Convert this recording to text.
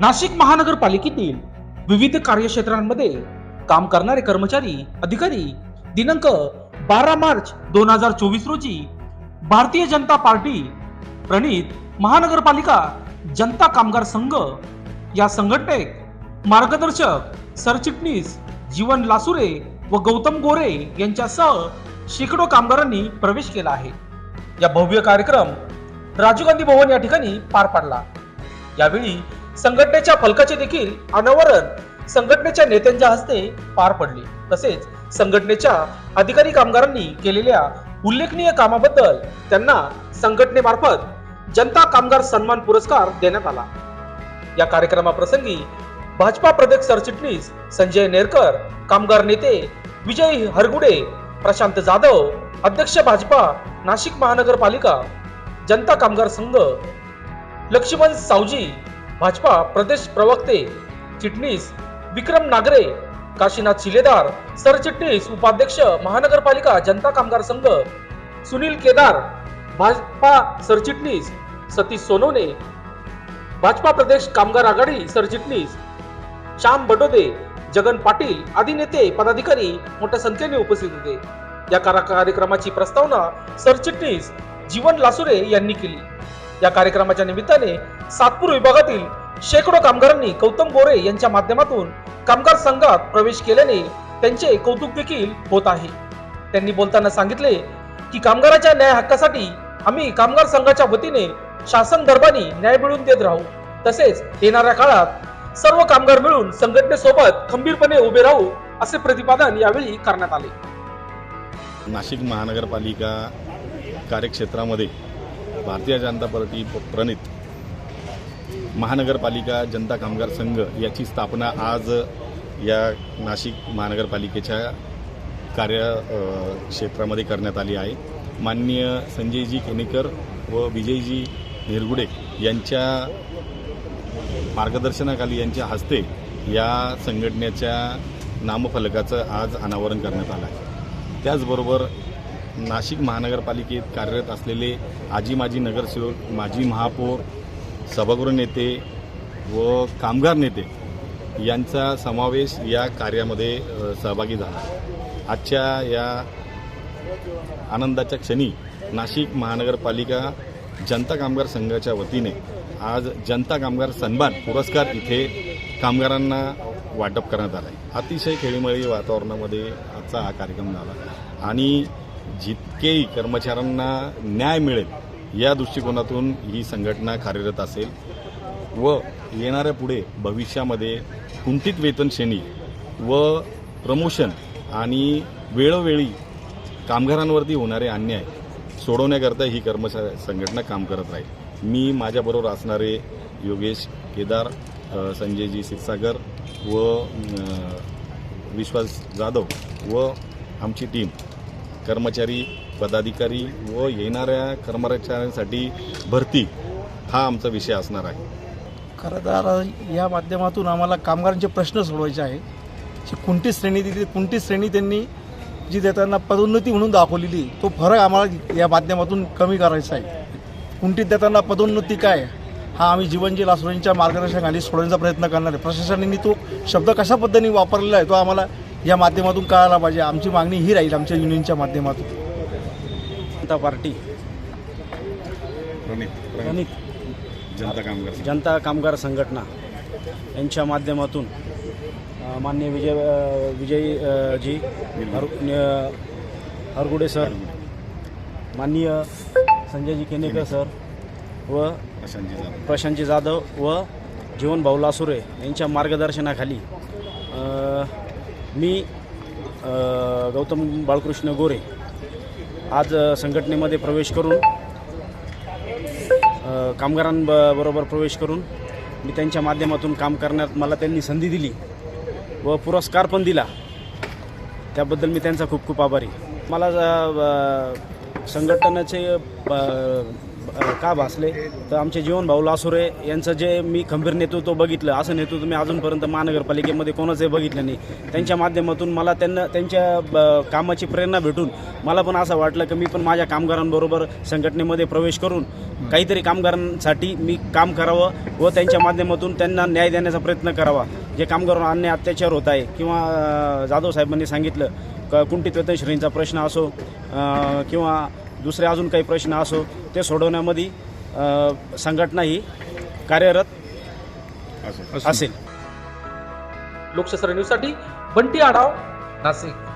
नाशिक महानगरपालिकेतील विविध कार्यक्षेत्रांमध्ये काम करणारे कर्मचारी अधिकारी दिनांक बारा मार्च दोन हजार चोवीस रोजी भारतीय जनता पार्टी प्रणित महानगरपालिका जनता कामगार संघ या संघटनेत मार्गदर्शक सरचिटणीस जीवन लासुरे व गौतम गोरे यांच्यासह शेकडो कामगारांनी प्रवेश केला आहे. या भव्य कार्यक्रम राजीव गांधी भवन या ठिकाणी पार पडला. यावेळी संघटनेच्या फलकाचे देखील अनावरण संघटनेच्या नेत्यांच्या हस्ते पार पडले. तसेच संघटनेच्या अधिकारी कामगारांनी केलेल्या उल्लेखनीय कामाबद्दल त्यांना संघटनेमार्फत जनता कामगार सन्मान पुरस्कार देण्यात आला. या कार्यक्रमाप्रसंगी भाजपा प्रदेश सरचिटणीस संजय नेरकर कामगार नेते विजय हरगुडे प्रशांत जाधव अध्यक्ष भाजपा नाशिक महानगरपालिका जनता कामगार संघ लक्ष्मण सावजी भाजपा प्रदेश प्रवक्ते चिटणीस विक्रम नागरे काशीनाथ शिलेदार सरचिटणीस उपाध्यक्ष महानगरपालिका जनता कामगार संघ सुनील केदार भाजपा सरचिटणीस सतीश सोनवणे भाजपा प्रदेश कामगार आघाडी सरचिटणीस श्याम बडोदे जगन पाटील आदी नेते पदाधिकारी मोठ्या संख्येने उपस्थित होते. या कार्यक्रमाची प्रस्तावना सरचिटणीस जीवन लासुरे यांनी केली. या कार्यक्रमाच्या निमित्ताने सातपूर विभागातील शेकडो कामगारांनी गौतम गोरे यांच्या माध्यमातून कामगार संघात प्रवेश केल्याने त्यांचे कौतुक देखील होत आहे. त्यांनी बोलताना सांगितले की कामगाराच्या न्याय हक्कासाठी आम्ही कामगार संघाच्या वतीने शासन दरबारी न्याय मिळवून देत राहू. तसेच येणाऱ्या काळात सर्व कामगार मिळून संघटनेसोबत खंबीरपणे उभे राहू असे प्रतिपादन यावेळी करण्यात आले. नाशिक महानगरपालिका कार्यक्षेत्रामध्ये भारतीय जनता पार्टी प्रणित महानगरपालिका जनता कामगार संघ याची स्थापना आज या नाशिक महानगरपालिकेच्या कार्य क्षेत्रामध्ये करण्यात आली आहे. माननीय संजयजी केनेकर व विजयजी निरगुडे यांच्या मार्गदर्शनाखाली यांच्या हस्ते या संघटनेच्या नामफलकाचं आज अनावरण करण्यात आलं आहे. त्याचबरोबर नाशिक महानगरपालिकेत कार्यरत असलेले आजी माजी नगरसेवक माजी महापौर सभागृह नेते व कामगार नेते यांचा समावेश या कार्यामध्ये सहभागी झाला. आजच्या या आनंदाच्या क्षणी नाशिक महानगरपालिका जनता कामगार संघाच्या वतीने आज जनता कामगार सन्मान पुरस्कार इथे कामगारांना वाटप करण्यात आला आहे अतिशय खेळीमेळी वातावरणामध्ये आजचा हा कार्यक्रम झाला. आणि जितकेही कर्मचाऱ्यांना न्याय मिळेल या दृष्टिकोनातून ही संघटना कार्यरत असेल व येणाऱ्या पुढे भविष्यामध्ये कुंठित वेतनश्रेणी व प्रमोशन आणि वेळोवेळी कामगारांवरती होणारे अन्याय सोडवण्याकरता ही कर्मचारी संघटना काम करत राहील. मी माझ्याबरोबर असणारे योगेश केदार संजयजी क्षीरसागर व विश्वास जाधव व आमची टीम कर्मचारी पदाधिकारी व येणाऱ्या कर्मचाऱ्यांसाठी भरती हा आमचा विषय असणार आहे. खरं तर या माध्यमातून आम्हाला कामगारांचे प्रश्न सोडवायचे आहे जी श्रेणी दिली कोणती श्रेणी त्यांनी जी देताना पदोन्नती म्हणून दाखवलेली तो फरक आम्हाला या माध्यमातून कमी करायचा आहे. कुंटीत देताना पदोन्नती काय हा आम्ही जीवनजी लासुरांच्या मार्गदर्शनाखाली सोडवण्याचा प्रयत्न करणार आहे. प्रशासनाने तो शब्द कशा पद्धतीने वापरलेला आहे तो आम्हाला या माध्यमातून कळायला पाहिजे. आमची मागणी ही राहील आमच्या युनियनच्या माध्यमातून. जनता पार्टी. प्रणित गणित जनता कामगार. जनता कामगार संघटना यांच्या माध्यमातून अ, माननीय विजय अ, विजय अ, जी हर हरगुडे सर माननीय संजयजी केनेकर सर व प्रशांतजी जाधव. व जीवन भाऊ लासुरे यांच्या मार्गदर्शनाखाली मी गौतम बाळकृष्ण गोरे आज संघटनेमध्ये प्रवेश करून कामगारांबरोबर प्रवेश करून मी त्यांच्या माध्यमातून काम करण्यात मला त्यांनी संधी दिली व पुरस्कार पण दिला. त्याबद्दल मी त्यांचा खूप खूप आभारी. मला संघटनाचे संघटनेचे का भासले? तर आमचे जीवन भाऊ लासुरे यांचं जे मी खंबीर नेतृत्व बघितलं असं नेतृत्व मी अजूनपर्यंत महानगरपालिकेमध्ये कोणाचंही बघितलं नाही. त्यांच्या माध्यमातून मला त्यांना त्यांच्या ब- कामाची प्रेरणा भेटून मला पण असं वाटलं की मी पण माझ्या कामगारांबरोबर संघटनेमध्ये प्रवेश करून काहीतरी कामगारांसाठी मी काम करावं व त्यांच्या माध्यमातून त्यांना न्याय देण्याचा प्रयत्न करावा. जे कामगारांवर अन्याय अत्याचार होत आहे किंवा जाधव साहेबांनी सांगितलं क कुंठित वेतनश्रेणीचा प्रश्न असो किंवा दुसरे अजून काही प्रश्न असो ते सोडवण्यामध्ये संघटना ही कार्यरत असं असेल. लोकशास्त्र न्यूजसाठी बंटी आढाव नाशिक.